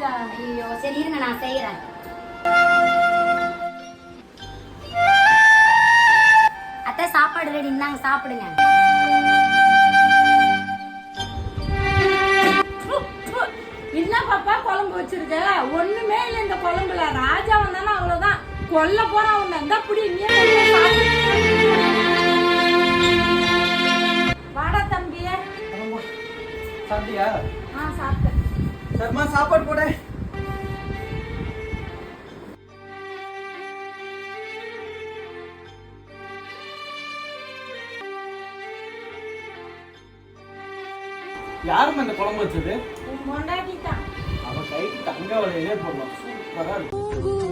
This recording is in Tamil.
இருங்க நான் செய்யறேன் அத்தை சாப்பாடு ரெடி இந்தாங்க சாப்பிடுங்க என்ன பாப்பா குழம்பு வச்சிருக்க ஒண்ணுமே இல்ல இந்த குழம்புல ராஜா வந்தானா அவ்வளவுதான் கொல்ல போறான் உன்னை இந்த புடி வாடா தம்பி சாப்பிட்டியா? ஆ சாப்பிட்டேன். சரிம்மா சாப்பாடு போட. யாரும்மா இந்த குழம்பு வச்சது? உன் பொண்டாட்டி தான் அவ கைக்கு தங்க வலையிலே போடலாம். சூப்பரா இருக்கும்